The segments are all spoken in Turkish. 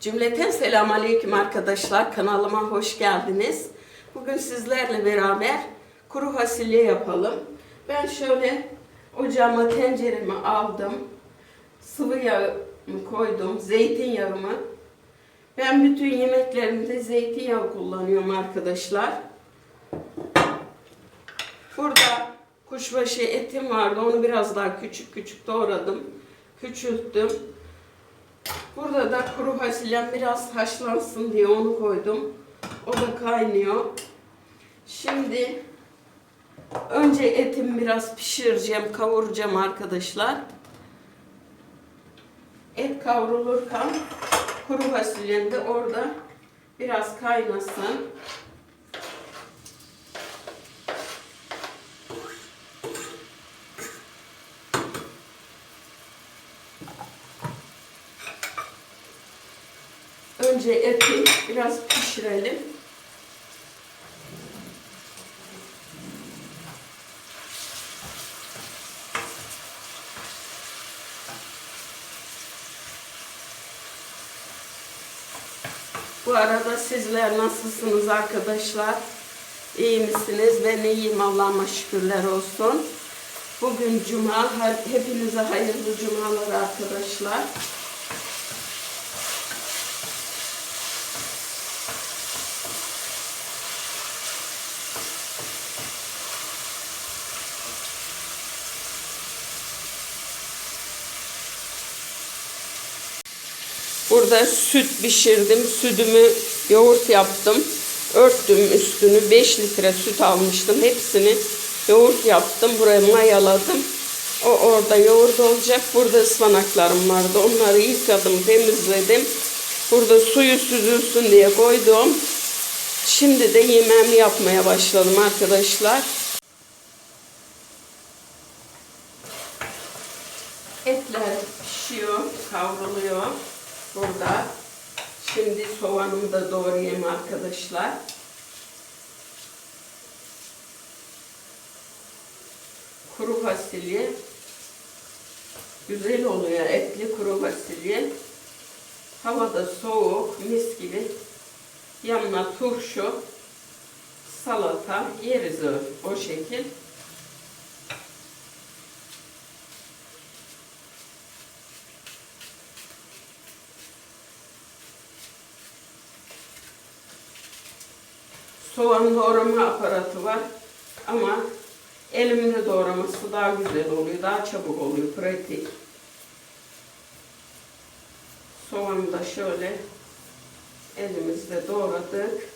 Cümleten selamun aleyküm arkadaşlar. Kanalıma hoş geldiniz. Bugün sizlerle beraber kuru fasulye yapalım. Ben şöyle ocağıma tenceremi aldım. Sıvı yağımı koydum. Zeytinyağımı. Ben bütün yemeklerimde zeytinyağı kullanıyorum arkadaşlar. Burada kuşbaşı etim vardı. Onu biraz daha küçük küçük doğradım. Küçülttüm. Burada da kuru fasulyem biraz haşlansın diye onu koydum. O da kaynıyor. Şimdi önce etimi biraz pişireceğim, kavuracağım arkadaşlar. Et kavrulurken kuru fasulyem de orada biraz kaynasın. Önce eti biraz pişirelim. Bu arada sizler nasılsınız arkadaşlar? İyi misiniz? Ben iyiyim Allah'ıma şükürler olsun. Bugün cuma. Hepinize hayırlı cumalar arkadaşlar. Burada süt pişirdim. Sütümü yoğurt yaptım. Örttüm üstünü. 5 litre süt almıştım. Hepsini yoğurt yaptım. Buraya mayaladım. O orada yoğurt olacak. Burada ıspanaklarım vardı. Onları yıkadım, temizledim. Burada suyu süzülsün diye koydum. Şimdi de yemeğimi yapmaya başladım arkadaşlar. Etler pişiyor, kavruluyor burada. Şimdi soğanımı da doğrayayım arkadaşlar. Kuru fasulye. Güzel oluyor etli kuru fasulye. Havada soğuk, mis gibi. Yanına turşu, salata yeriz o, o şekil. Soğan doğrama aparatı var ama elimle doğraması daha güzel oluyor, daha çabuk oluyor, pratik. Soğanı da şöyle elimizle doğradık.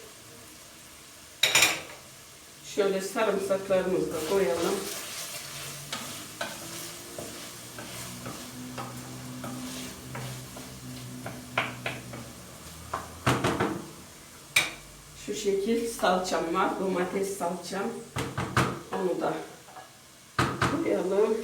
Şöyle sarımsaklarımızı da koyalım. Şekil salçam var. Domates salçam. Onu da koyalım.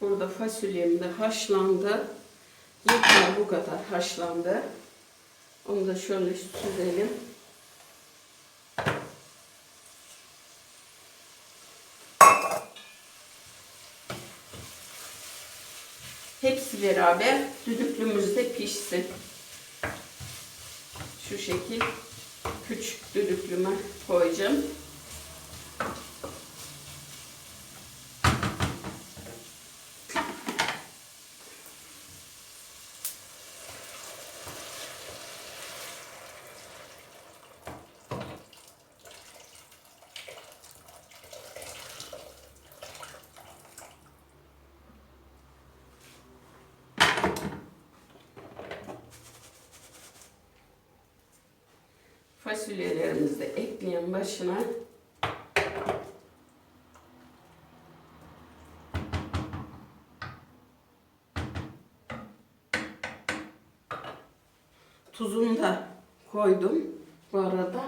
Burada fasulyem de haşlandı. Yeter bu kadar haşlandı. Onu da şöyle süzelim. Hepsi beraber düdüklümüzde pişsin. Şu şekil küçük düdüklüme koyacağım. Fasulyelerimizi de ekleyen başına tuzunu da koydum bu arada.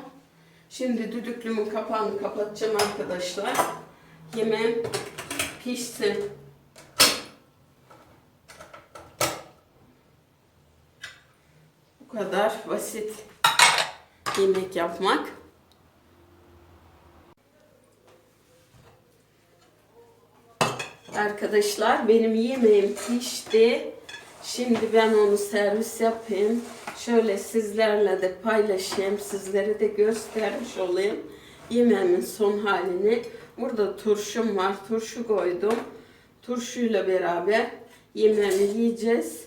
Şimdi düdüklümün kapağını kapatacağım arkadaşlar. Yemeğim pişsin. Bu kadar basit yemek yapmak. Arkadaşlar benim yemeğim pişti. Şimdi ben onu servis yapayım. Şöyle sizlerle de paylaşayım. Sizlere de göstermiş olayım. Yemeğimin son halini. Burada turşum var. Turşu koydum. Turşuyla beraber yemeğimi yiyeceğiz.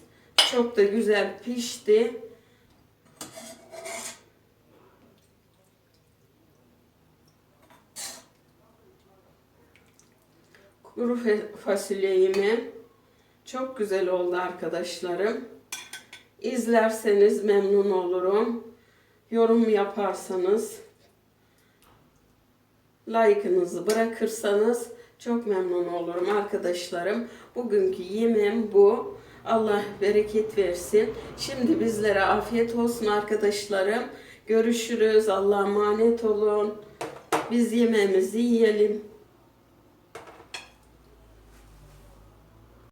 Çok da güzel pişti. Kuru fe- fasulye yemeğim çok güzel oldu arkadaşlarım. İzlerseniz memnun olurum. Yorum yaparsanız, like'ınızı bırakırsanız çok memnun olurum arkadaşlarım. Bugünkü yemeğim bu. Allah bereket versin. Şimdi bizlere afiyet olsun arkadaşlarım. Görüşürüz. Allah'a emanet olun. Biz yemeğimizi yiyelim.